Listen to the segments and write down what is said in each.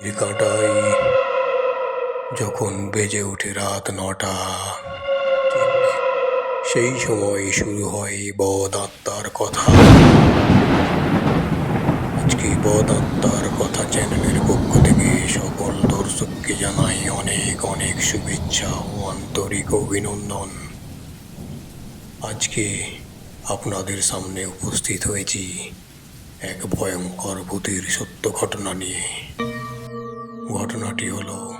কাঁটাই যখন বেজে ওঠে রাত নটা সেই সময় শুরু হয় বদ আত্মার কথা। আজকে বদ আত্মার কথা চ্যানেলের পক্ষ থেকে সকল দর্শককে জানাই অনেক অনেক শুভেচ্ছা ও আন্তরিক অভিনন্দন। আজকে আপনাদের সামনে উপস্থিত হয়েছি এক ভয়ঙ্কর ভূতের সত্য ঘটনা নিয়ে। ঘটনাটি হলো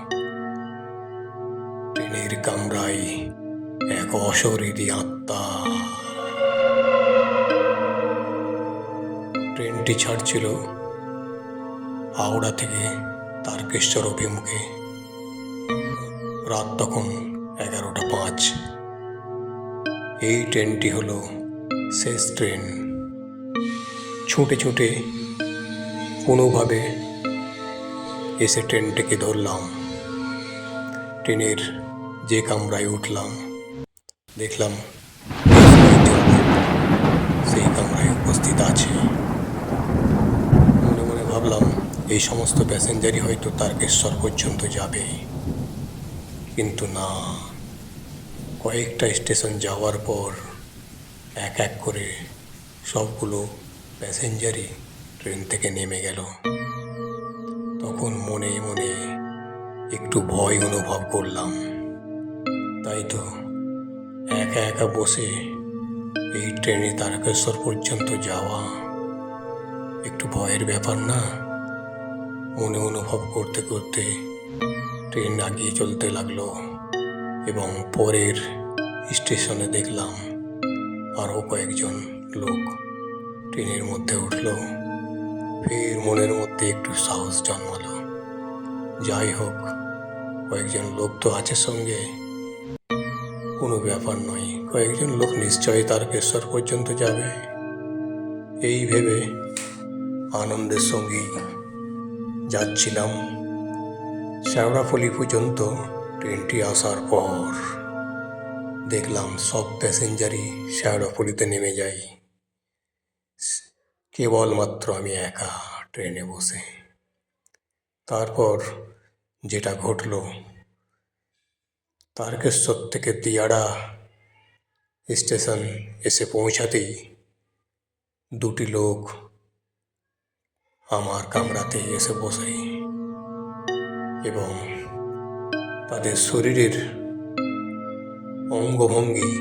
ট্রেনের কামরায় এক অশরীরী আত্মা। ট্রেনটি ছাড়ছিল হাওড়া থেকে তারকেশ্বর অভিমুখে। রাত তখন এগারোটা পাঁচ। এই ট্রেনটি হলো শেষ ট্রেন। ছুটে ছুটে কোনোভাবে এসে ট্রেনটিকে ধরলাম। ট্রেনের যে কামরায় উঠলাম, দেখলাম সেই কামরায় উপস্থিত আছে। মনে মনে ভাবলাম, এই সমস্ত প্যাসেঞ্জারই হয়তো তারকেশ্বর পর্যন্ত যাবে কিন্তু না, কয়েকটা স্টেশন যাওয়ার পর এক এক করে সবগুলো প্যাসেঞ্জারই ট্রেন থেকে নেমে গেল। তখন মনে মনে একটু ভয় অনুভব করলাম। তাই তো একা একা বসে এই ট্রেনে তারকেশ্বর পর্যন্ত যাওয়া একটু ভয়ের ব্যাপার না? মনে অনুভব করতে করতে ট্রেন আগিয়ে চলতে লাগল এবং পরের স্টেশনে দেখলাম আরও কয়েকজন লোক ট্রেনের মধ্যে উঠল। ফের মনের মধ্যে একটু সাহস জন্মালো। যাই হোক, কয়েকজন লোক তো আছে সঙ্গে। কোনো ব্যাপার নয়, কয়েকজন লোক নিশ্চয়ই তারকেশ্বর পর্যন্ত যাবে। এই ভেবে আনন্দের সঙ্গেই যাচ্ছিলাম। শ্যাওড়াফলি পর্যন্ত ট্রেনটি আসার পর দেখলাম সব প্যাসেঞ্জারই শ্যাওড়াফলিতে নেমে যায়। কেবলমাত্র আমি একা ট্রেনে বসে। তারপর যেটা ঘটল, তারকেশ্বর থেকে দিয়াড়া স্টেশন এসে পৌঁছাতেই দুটি লোক আমার কামরাতে এসে বসে এবং তাদের শরীরের অঙ্গভঙ্গি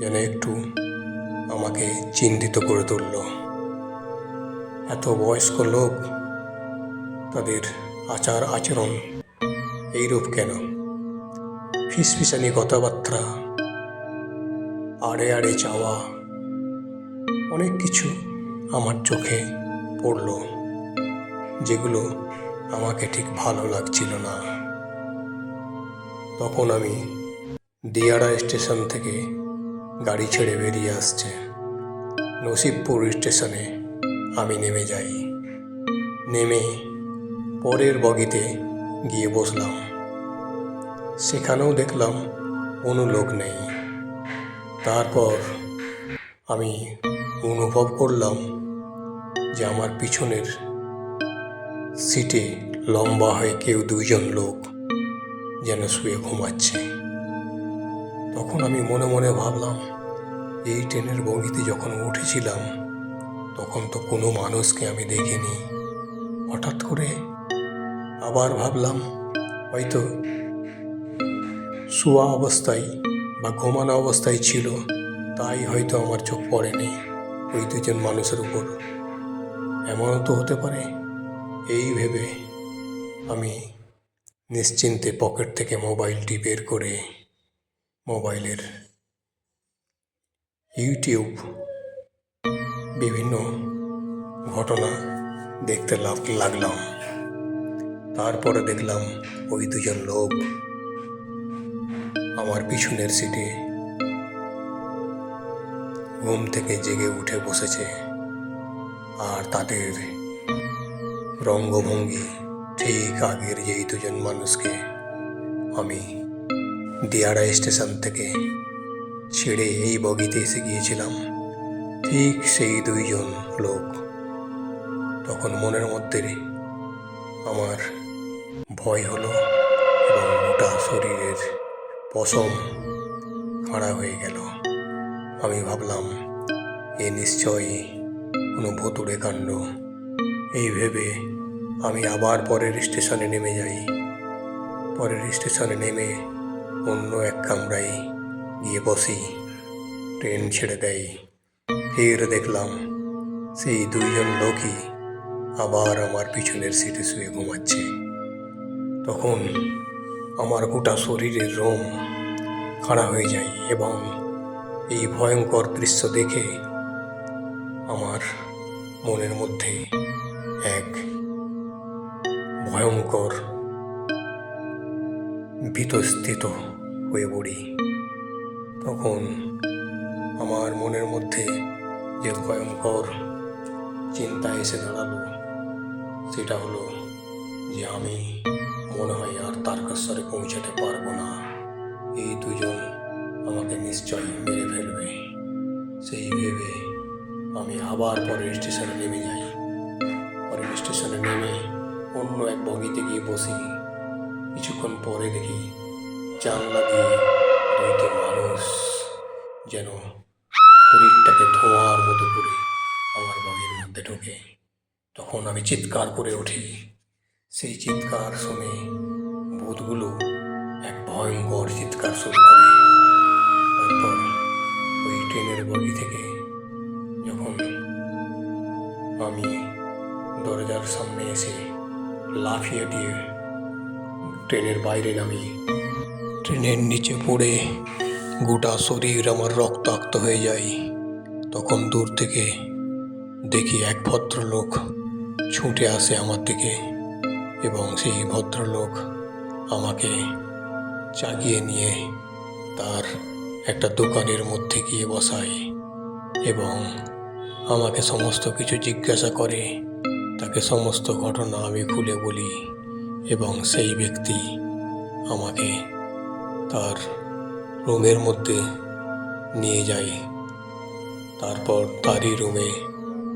যেন একটু আমাকে চিন্তিত করে তুলল। এত বয়স্ক লোক, তাদের আচার আচরণ এইরূপ কেন? ফিসফিসানি কথাবার্তা, আড়ে আড়ে যাওয়া, অনেক কিছু আমার চোখে পড়ল, যেগুলো আমাকে ঠিক ভালো লাগছিল না। তখন আমি দিয়াড়া স্টেশন থেকে গাড়ি ছেড়ে বেরিয়ে আসছে, নসিবপুর স্টেশনে। আমি নেমে যাই। নেমে পরের বগিতে গিয়ে বসলাম। সেখানেও দেখলাম কোনো লোক নেই। তারপর আমি অনুভব করলাম যে আমার পিছনের সিটে লম্বা হয়ে কেউ দুইজন লোক যেন শুয়ে ঘুমাচ্ছে। তখন আমি মনে মনে ভাবলাম, এই ট্রেনের বগিতে যখন উঠেছিলাম তখন তো কোনো মানুষকে আমি দেখিনি। হঠাৎ করে আবার ভাবলাম, হয়তো শোয়া অবস্থায় বা ঘুমানো অবস্থায় ছিল, তাই হয়তো আমার চোখ পড়েনি ওই দুজন মানুষের উপর। এমনও তো হতে পারে, এই ভেবে আমি নিশ্চিন্তে পকেট থেকে মোবাইলটি বের করে মোবাইলের ইউটিউব বিভিন্ন ঘটনা দেখতে লাগ- লাগলাম। তারপরে দেখলাম ওই দুজন লোক আমার পিছনের সিটে ঘুম থেকে জেগে উঠে বসেছে আর তাদের রঙ্গভঙ্গি ঠিক আগের যেই দুজন মানুষকে আমি দিয়াড়া স্টেশন থেকে ছেড়ে এই বগিতে এসে গিয়েছিলাম। ঠিক সেই দুইজন লোক তখন মনের মধ্যে আমার ভয় হলো এবং গোটা শরীরের পশম খাড়া হয়ে গেল। আমি ভাবলাম, এ নিশ্চয়ই কোনো ভুতুড়ে কাণ্ড। এই ভেবে আমি আবার পরের স্টেশনে নেমে যাই। পরের স্টেশনে নেমে অন্য এক কামরায় গিয়ে বসি। ট্রেন ছেড়ে দেয়। ফের দেখলাম সেই দুইজন লোকই আবার আমার পিছনের সিটে শুয়ে ঘুমাচ্ছে। তখন আমার গোটা শরীরের রোম খাড়া হয়ে যায় এবং এই ভয়ঙ্কর দৃশ্য দেখে আমার মনের মধ্যে এক ভয়ঙ্কর বিতস্থিত হয়ে পড়ি। তখন আমার মনের মধ্যে যে ভয়ঙ্কর চিন্তা এসে দাঁড়াল সেটা হলো যে আমি মনে হয় আর তারকেশ্বরে পৌঁছাতে পারব না এই দুজন আমাকে নিশ্চয়ই মেরে ফেলবে সেই ভেবে আমি আবার পরের স্টেশনে নেমে যাই পরের স্টেশনে নেমে অন্য এক বগিতে গিয়ে বসি কিছুক্ষণ পরে দেখি জানলা দিয়ে দুইটি মানুষ যেন শরীরটাকে ধোঁয়ার মতো করে আমার বাড়ির মধ্যে ঢোকে। তখন আমি চিৎকার করে উঠি। সেই চিৎকার শুনে ভূতগুলো এক ভয়ঙ্কর চিৎকার শুরু করে। তারপর ওই ট্রেনের বগি থেকে যখন আমি দরজার সামনে এসে লাফিয়ে দিয়ে ট্রেনের বাইরে নামি, ট্রেনের নিচে পড়ে গোটা শরীর আমার রক্তাক্ত হয়ে যায়। তখন দূর থেকে দেখি এক ভদ্রলোক ছুটে আসে আমার দিকে এবং সেই ভদ্রলোক আমাকে চাগিয়ে নিয়ে তার একটা দোকানের মধ্যে গিয়ে বসায় এবং আমাকে সমস্ত কিছু জিজ্ঞাসা করে। তাকে সমস্ত ঘটনা আমি খুলে বলি এবং সেই ব্যক্তি আমাকে তার রুমের মধ্যে নিয়ে যায়। তারপর তারই রুমে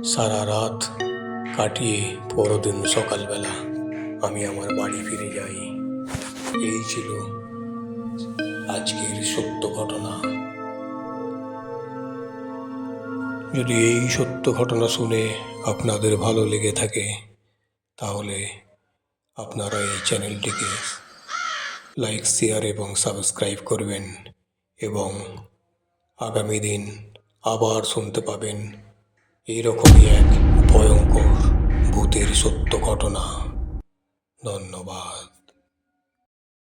সারা রাত কাটিয়ে পরদিন সকালবেলা আমি আমার বাড়ি ফিরে যাই। এই ছিল আজকের সত্য ঘটনা। যদি এই সত্য ঘটনা শুনে আপনাদের ভালো লেগে থাকে, তাহলে আপনারা এই চ্যানেলটিকে লাইক শেয়ার এবং সাবস্ক্রাইব করবেন এবং আগামী দিন আবার শুনতে পাবেন এইরকমই এক ভয়ঙ্কর ভূতের সত্য ঘটনা। ধন্যবাদ।